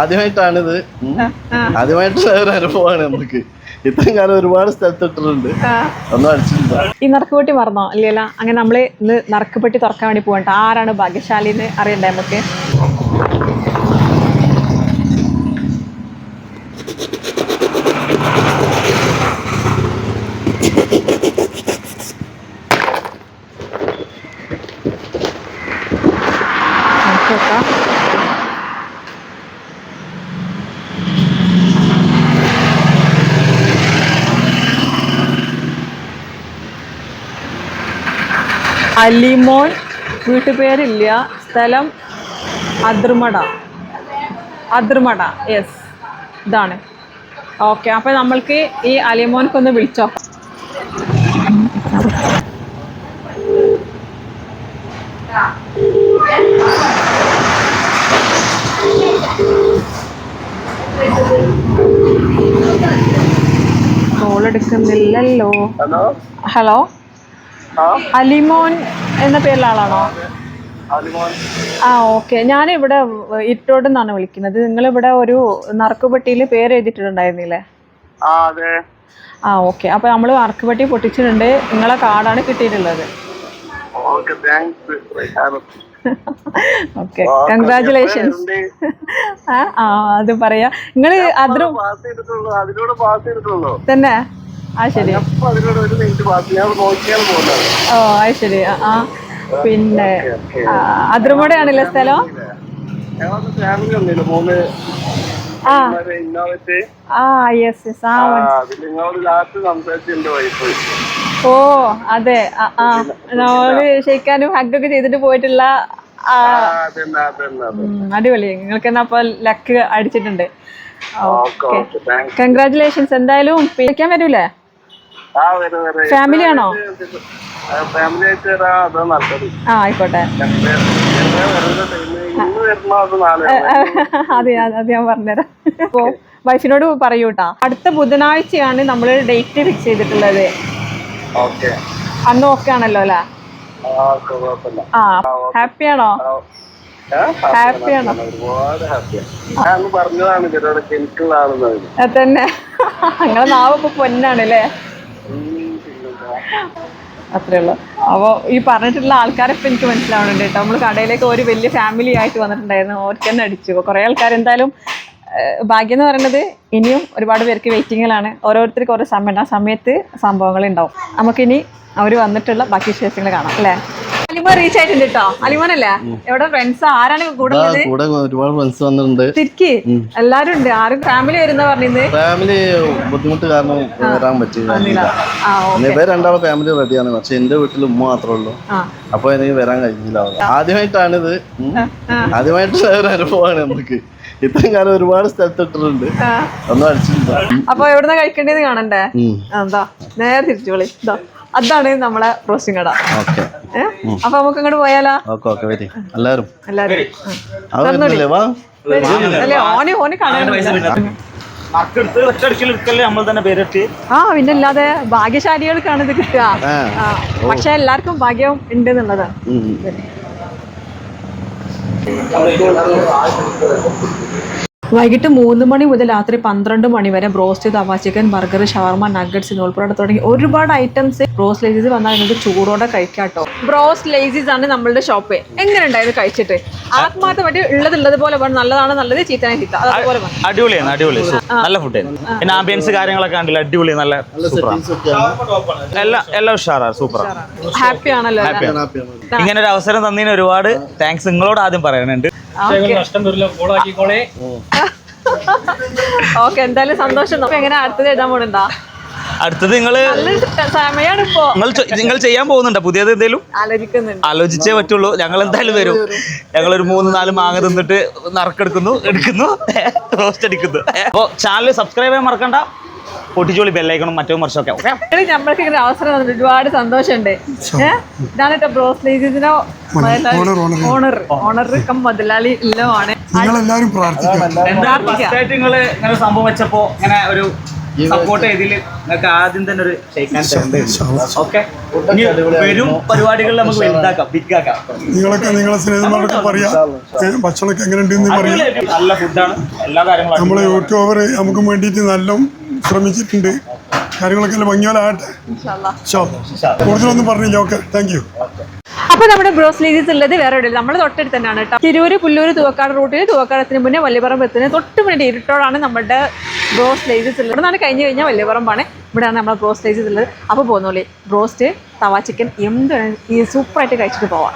ആദ്യമായിട്ടാണിത്. ആദ്യമായിട്ടുള്ള ഒരു അനുഭവമാണ് നമുക്ക്. ഇത്രയും കാലം ഒരുപാട് സ്ഥലത്ത് ഇട്ടിട്ടുണ്ട് ഒന്നും അടിച്ചിട്ടില്ല ഈ നറുക്കുപെട്ടി മറന്നോ? ഇല്ലല്ല. അങ്ങനെ നമ്മൾ ഇന്ന് നറുക്കുപെട്ടി തുറക്കാൻ വേണ്ടി പോകണ്ട ആരാണ് ഭാഗ്യശാലി എന്ന് അറിയണ്ടേ നമുക്ക്? അലിമോൻ വീട്ടുപേരില്ല. സ്ഥലം അതിർമട. അതിർമട യെസ് ഇതാണ്. ഓക്കെ അപ്പൊ നമ്മൾക്ക് ഈ അലിമോൻക്കൊന്ന് വിളിച്ചോ. കോൾ എടുക്കുന്നില്ലല്ലോ. ഹലോ അലിമോൻ എന്ന പേരിലുള്ള ആളാണോ? ആ ഓക്കെ. ഇവിടെ ഇട്ടോട് നിന്നാണ് വിളിക്കുന്നത്. നിങ്ങൾ ഇവിടെ ഒരു നറുക്കുപെട്ടിയിൽ പേര് എഴുതിയിട്ടുണ്ടായിരുന്നില്ലേ ആ ഓക്കെ. അപ്പൊ നമ്മൾ നറുക്കുപെട്ടി പൊട്ടിച്ചിട്ടുണ്ട്. നിങ്ങളെ കാർഡാണ് കിട്ടിയിട്ടുള്ളത്. ഓക്കെ കൺഗ്രാറ്റുലേഷൻസ് ആ അത് പറയാ. നിങ്ങൾ അതിനോട് പാസ് ചെയ്തിട്ടുള്ളൂ. തന്നെ? ഓ അത് ശരി. ആ, പിന്നെ അതിർമൂടെയാണല്ലേ സ്ഥലം? ആ. യെസ് യെസ് ആ ഓ അതെ. ആ നമ്മൾ ഷെയ്ക്കാനും ഹഗ്ഗൊക്കെ ചെയ്തിട്ട് പോയിട്ടുള്ള അടിപൊളി. നിങ്ങൾക്ക് എന്നാ അപ്പൊ ലക്ക് അടിച്ചിട്ടുണ്ട്. കൺഗ്രാറ്റുലേഷൻസ് എന്തായാലും പിടിക്കാൻ വരൂലേ? ഫാമിലി ആണോ? ആ ആയിക്കോട്ടെ. അത് അതെ ഞാൻ പറഞ്ഞുതരാം. അപ്പോ വൈഫിനോട് പറയൂ കേട്ടാ അടുത്ത ബുധനാഴ്ചയാണ് നമ്മൾ ഡേറ്റ് ഫിക്സ് ചെയ്തിട്ടുള്ളത്. അന്ന് ഓക്കെ ആണല്ലോ അല്ലേ? ആ ഹാപ്പി ആണോ? എനിക്കുള്ളതാണെന്ന് അത് തന്നെ നിങ്ങളെ നാവ് ഇപ്പൊ പൊന്നാണ് അല്ലേ? അത്രേ ഉള്ളൂ അപ്പോൾ ഈ പറഞ്ഞിട്ടുള്ള ആൾക്കാരെ ഇപ്പം എനിക്ക് മനസ്സിലാവുന്നുണ്ട് കേട്ടോ. നമ്മൾ കടയിലേക്ക് ഒരു വലിയ ഫാമിലി ആയിട്ട് വന്നിട്ടുണ്ടായിരുന്നു. അവർക്ക് തന്നെ അടിച്ചു. കുറേ ആൾക്കാർ എന്തായാലും ഭാഗ്യം എന്ന് പറയുന്നത് ഇനിയും ഒരുപാട് പേർക്ക് വെയിറ്റിങ്ങിലാണ് ഓരോരുത്തർക്ക് ഓരോ സമയം. ആ സമയത്ത് സംഭവങ്ങൾ ഉണ്ടാവും. നമുക്കിനി അവർ വന്നിട്ടുള്ള ബാക്കി വിശേഷങ്ങൾ കാണാം. അല്ലേ? അലിമോൻ റീച്ച് ആയിട്ടുണ്ട് കേട്ടോ അലിമോനല്ലേ? എവിടെ ഫ്രണ്ട്സ് ആരാണ് കൂടെ ഉള്ളത് കൂടെ ഒരുപാട് ഫ്രണ്ട്സ് വന്നിട്ടുണ്ട്. തിരിക്ക്? എല്ലാരും ഉണ്ട്. ആരും ഫാമിലി വരുന്ന പറഞ്ഞിരുന്നത് ഫാമിലി ബുദ്ധിമുട്ട് കാരണം വരാൻ പറ്റില്ല രണ്ടാളും ഫാമിലി റെഡിയാണ് പക്ഷെ എന്റെ വീട്ടിൽ ഉമ്മ മാത്രമേ ഉള്ളൂ. അപ്പൊ എനിക്ക് വരാൻ കഴിഞ്ഞില്ല. ആദ്യമായിട്ടാണിത്. ആദ്യമായിട്ടുള്ള ഒരു അനുഭവമാണ് നമുക്ക്. ഇത്രയും കാലം ഒരുപാട് സ്ഥലത്ത് ഇട്ടിട്ടുണ്ട്. ഒന്നും അടിച്ചിട്ടില്ല. അപ്പൊ എവിടുന്ന കഴിക്കേണ്ടത് കാണണ്ടേ. എന്താ? നേരെ തിരിച്ചു വിളി അതാണ് നമ്മളെ റോസ്റ്റിംഗ് കട. ഓക്കെ. അപ്പൊ നമുക്ക് ഇങ്ങോട്ട് പോയാലോ? ഓക്കെ വരി. ഓന് ഓന് ആ പിന്നെ അല്ലാതെ ഭാഗ്യശാലികൾക്കാണ് ഇത് കിട്ടുക. പക്ഷെ എല്ലാവർക്കും ഭാഗ്യം ഉണ്ട് എന്നുള്ളതാണ്. വൈകിട്ട് മൂന്ന് മണി മുതൽ രാത്രി പന്ത്രണ്ട് മണി വരെ broast tawa chicken burger shawarma nuggets നൂൽപ്പുറ തുടങ്ങി ഒരുപാട് ഐറ്റംസ് ബ്രോസ് ലേസീസ് വന്നാൽ നിങ്ങൾക്ക് ചൂടോടെ കഴിക്കാട്ടോ ബ്രോസ് ലേസീസ് ആണ് നമ്മളുടെ ഷോപ്പ് എങ്ങനെ ഉണ്ടായത് കഴിച്ചിട്ട്? ആത്മാർത്ഥമായിട്ട് ഉള്ളത് ഉള്ളത് പോലെ വേണം നല്ലതാണ് നല്ലത് ചീത്തനെ ചീത്ത? അതുപോലെ അടിപൊളിയാണ് അടിപൊളി നല്ല ഫുഡ് പിന്നെ ആംബിയൻസ് കാര്യങ്ങളൊക്കെ കണ്ടില്ല അടിപൊളി നല്ല. എല്ലാം എല്ലാം ഉഷാറാണ് സൂപ്പറാണ് ഹാപ്പി ആണല്ലോ. ഇങ്ങനെ ഒരു അവസരം തന്നതിന് ഒരുപാട് താങ്ക്സ് നിങ്ങളോട് ആദ്യം പറയാനുണ്ട് ഓക്കെ. എന്തായാലും സന്തോഷം. നമുക്ക് എങ്ങനെ അടുത്തത് എഴുതാൻ പോണുണ്ടാ? അടുത്തത് നിങ്ങൾ നല്ലൊരു നിങ്ങൾ നിങ്ങൾ ചെയ്യാൻ പോകുന്നുണ്ടോ? പുതിയത് എന്തേലും? ആലോചിക്കുന്നുണ്ട്. ആലോചിച്ചേ പറ്റുള്ളൂ. ഞങ്ങൾ എന്തായാലും വരും. ഞങ്ങൾ ഒരു മൂന്ന് നാല് മാങ്ങ തിന്നിട്ട് നറുക്കെടുക്കുന്നു എടുക്കുന്നു റോസ്റ്റ് അടിക്കുന്നു. അപ്പോൾ ചാനൽ സബ്സ്ക്രൈബ് ചെയ്യാൻ മറക്കണ്ട. പൊട്ടിച്ചോളി ബെല്ലൈക്കണം മറ്റോ മറിച്ചൊക്കെ. നമ്മൾക്ക് ഇങ്ങനെ അവസരം തന്നിട്ട് ഒരുപാട് സന്തോഷമുണ്ട്. ഇതാണ് കേട്ടോ ബ്രോസ്ലേജിന്റെ ഓണർ ഓണർ. കം മുതലാളി എല്ലാമാണ് നിങ്ങളെല്ലാവരും പ്രാർത്ഥിക്കാം. സംഭവം വെച്ചപ്പോ ഇങ്ങനെ ഒരു സപ്പോർട്ട് ചെയ്തതിൽ നിങ്ങൾക്ക് ആദ്യം തന്നെ ഒരു ഷെയ്ക്കാൻ ഓക്കെ. വരും പരിപാടികളിൽ നമുക്ക് വലുതാക്കാം ബിഗാക്കാം. നിങ്ങളൊക്കെ നിങ്ങളെ സ്നേഹിതന്മാരൊക്കെ പറയാ. ഭക്ഷണമൊക്കെ എങ്ങനെ ഉണ്ടെന്ന് പറയാം. നല്ല ഫുഡാണ് എല്ലാ കാര്യങ്ങളും നമ്മൾ അടിപൊളിയാണ്. യൂട്യൂബർ നമുക്ക് വേണ്ടിയിട്ട് നല്ല ശ്രമിച്ചിട്ടുണ്ട്. കാര്യങ്ങളൊക്കെ നല്ല ഭംഗിയോലാകട്ടെ. കൂടുതലൊന്നും പറഞ്ഞില്ല. ഓക്കെ താങ്ക് യു അപ്പൊ നമ്മുടെ ബ്രോസ് ലേഡീസ് ഉള്ളത് വേറെ എവിടെയില്ല നമ്മൾ തൊട്ടടുത്ത് തന്നെയാണ് കേട്ടോ. തിരൂര് പുല്ലൂര് തൂവക്കാട് റൂട്ടിൽ തൂവക്കാടത്തിന് മുന്നേ വല്യപറമ്പ് എത്തുന്നത് തൊട്ട് മുന്നേ ഇരുട്ടോടാണ് നമ്മുടെ ബ്രോസ് ലേഡീസ് ഉള്ളത്. ഇവിടെ കഴിഞ്ഞ് കഴിഞ്ഞാൽ വല്യപറമ്പാണ് ഇവിടെയാണ് നമ്മുടെ ബ്രോസ് ലേഡീസ് ഉള്ളത്. അപ്പോൾ പോകുന്നോളി ബ്രോസ്റ്റ് തവാ ചിക്കൻ എന്ത് സൂപ്പറായിട്ട് കഴിച്ചിട്ട് പോവാം.